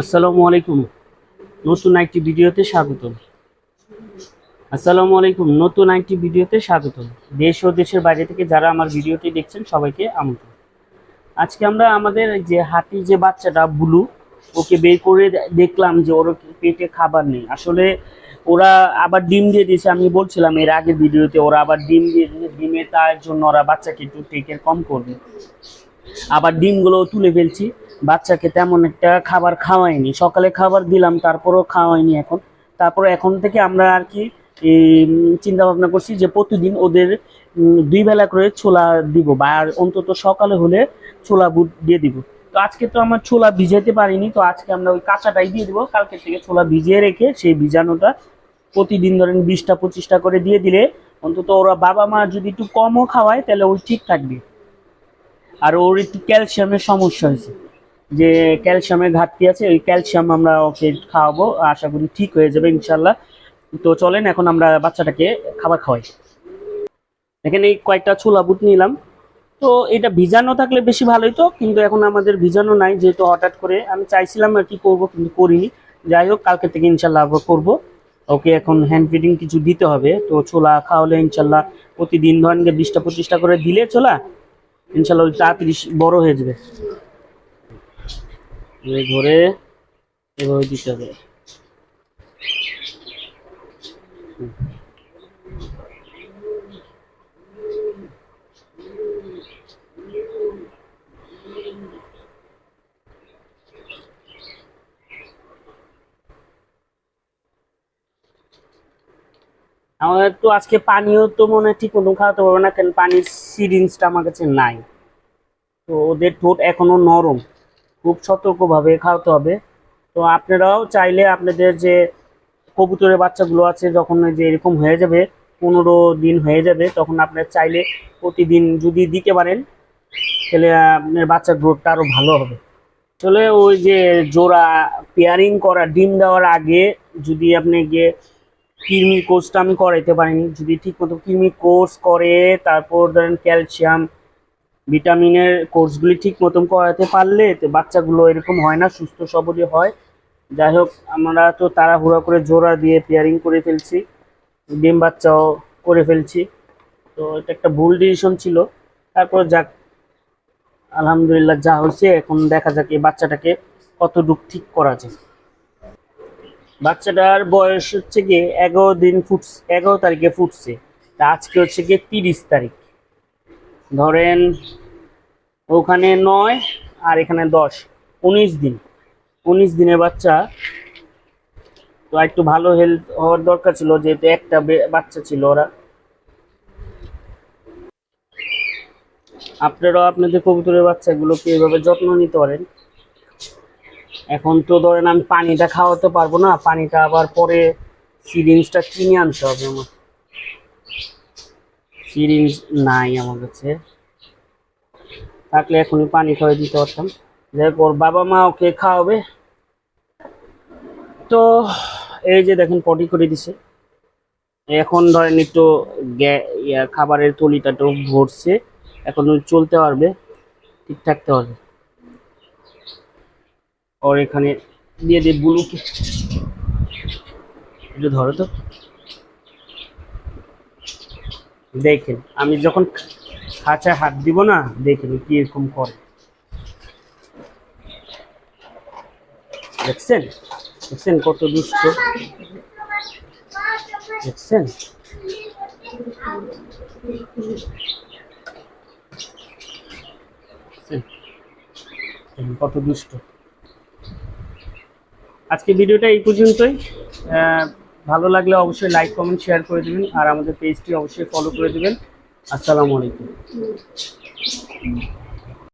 আসসালামু আলাইকুম। নতুন একটি ভিডিওতে স্বাগতম। আসসালামু আলাইকুম, নতুন একটি ভিডিওতে স্বাগতম। দেশ ও দেশের বাইরে থেকে যারা আমার ভিডিওটি দেখছেন, সবাইকে আমন্ত্রণ। আজকে আমরা আমাদের যে হাতি যে বাচ্চাটা, বুলু, ওকে বের করে দেখলাম যে ওর পেটে খাবার নেই। আসলে ওরা আবার ডিম দিয়ে দিয়েছে, আমি বলছিলাম এর আগের ভিডিওতে ওরা আবার ডিম দিয়ে দিয়েছে, ডিমে তার জন্য ওরা বাচ্চাকে একটু টেকের কম করবে। আবার ডিমগুলো তুলে ফেলছি। বাচ্চাকে তেমন একটা খাবার খাওয়াইনি সকালে খাবার দিলাম, তারপরও খাওয়াইনি এখন। তারপর এখন থেকে আমরা আর কি চিন্তা ভাবনা করছি যে প্রতিদিন ওদের দুই বেলা করে ছোলা দিব বা আর অন্তত সকালে হলে ছোলা বুট দিয়ে দিব। তো আজকে তো আমার ছোলা ভিজাতে পারিনি, তো আজকে আমরা ওই কাঁচাটাই দিয়ে দিব। কালকে থেকে ছোলা ভিজিয়ে রেখে সেই ভিজানোটা প্রতিদিন ধরেন বিশটা, পঁচিশটা করে দিয়ে দিলে অন্তত ওরা বাবা মা যদি একটু কমও খাওয়ায়, তাহলে ওই ঠিক থাকবে। আর ওর একটু ক্যালসিয়ামের সমস্যা হয়েছে। যে ক্যালসিয়ামের ঘাটতি আছে, ওই ক্যালসিয়াম আমরা ওকে খাওয়াবো, আশা করি ঠিক হয়ে যাবে ইনশাল্লাহ তো চলেন, এখন আমরা বাচ্চাটাকে খাবার খাওয়াই। এখানে এই কয়েকটা ছোলা বুট নিলাম। তো এটা ভিজানো থাকলে বেশি ভালোই তো, কিন্তু এখন আমাদের ভিজানো নাই, যেহেতু হঠাৎ করে আমি চাইছিলাম আর কি করব, কিন্তু করিনি। যাই হোক, কালকে থেকে ইনশাল্লাহ আবার করব। ওকে, এখন হ্যান্ড ফিডিং কিছু দিতে হবে। তো ছোলা খাওয়ালে ইনশাল্লাহ প্রতিদিন ধরেন বিশটা পঁচিশটা করে দিলে ছোলা ইনশাল্লাহ তাড়াতাড়ি বড় হয়ে যাবে। ঘুরে এভাবে দিতে হবে। আমাদের তো আজকে পানিও তো মনে হয় ঠিক মতো খাওয়াতে পারবে না কেন পানির সিরিঞ্জটা আমার কাছে নাই তো ওদের ঠোঁট এখনও নরম খুব সতর্কভাবে খাওয়াতে হবে। তো আপনারাও চাইলে আপনাদের যে কবুতরের বাচ্চাগুলো আছে, যখন যে এরকম হয়ে যাবে, পনেরো দিন হয়ে যাবে, তখন আপনার চাইলে প্রতিদিন যদি দিতে পারেন, তাহলে আপনার বাচ্চার গ্রোথটা আরও ভালো হবে। আসলে ওই যে জোড়া পেয়ারিং করা, ডিম দেওয়ার আগে যদি আপনি গিয়ে কৃমি কোর্সটা আমি করাইতে পারিনি, যদি ঠিক মতো কৃমি কোর্স করে, তারপর ধরেন ক্যালসিয়াম ভিটামিনের কোর্সগুলি ঠিক মতন করাতে পারলে তো বাচ্চাগুলো এরকম হয় না, সুস্থ সবলই হয়। যাই হোক আমরা তো তাড়াহুড়া করে জোড়া দিয়ে পেয়ারিং করে ফেলছি, ডিম বাচ্চাও করে ফেলছি। তো এটা একটা ভুল ডিসিশন ছিল। তারপর যাক, আলহামদুলিল্লাহ যা হয়েছে, এখন দেখা যাক এই বাচ্চাটাকে কতটুক ঠিক করা যায়। বাচ্চাটার বয়স হচ্ছে গিয়ে এগারো দিন ফুটছে, এগারো তারিখে ফুটছে। তা আজকে হচ্ছে গিয়ে তিরিশ তারিখ। ধরেন ওখানে নয় আর এখানে দশ। উনিশ দিন। উনিশ দিনের বাচ্চা তো একটু ভালো হেলথ হওয়ার দরকার ছিল, যেহেতু একটা বাচ্চা ছিল ওরা। আপনারাও আপনাদের কবুতরের বাচ্চাগুলোকে এভাবে যত্ন নিতে পারেন। এখন তো ধরেন আমি পানিটা খাওয়াতে পারব না, পানিটা আবার পরে সিরিঞ্জটা কিনে আনতে হবে আমার। সিরিঞ্জ নাই আমার কাছে। থাকলে এখনই পানি খাওয়াই দিতে পারতাম। ওর বাবা মা ওকে খাওয়াবে। তো এই যে দেখেন, পটি করে দিছে। এখন ধরেন একটু খাবারের তলিটা তো ভরছে। এখন চলতে পারবে, ঠিক থাকতে পারবে। ওর এখানে দিয়ে দিয়ে বুলুকে। একটু ধরো তো। দেখেন, আমি যখন খাঁচায় হাত দিব না, দেখেন কি এরকম করে। দেখছেন? দেখছেন কত দুষ্ট? দেখছেন? কত দুষ্ট। আজকে ভিডিওটা এই পর্যন্তই। ভালো লাগলে অবশ্যই লাইক কমেন্ট শেয়ার করে দেবেন। আর আমাদের পেজটি অবশ্যই ফলো করে দেবেন। আসসালামু আলাইকুম।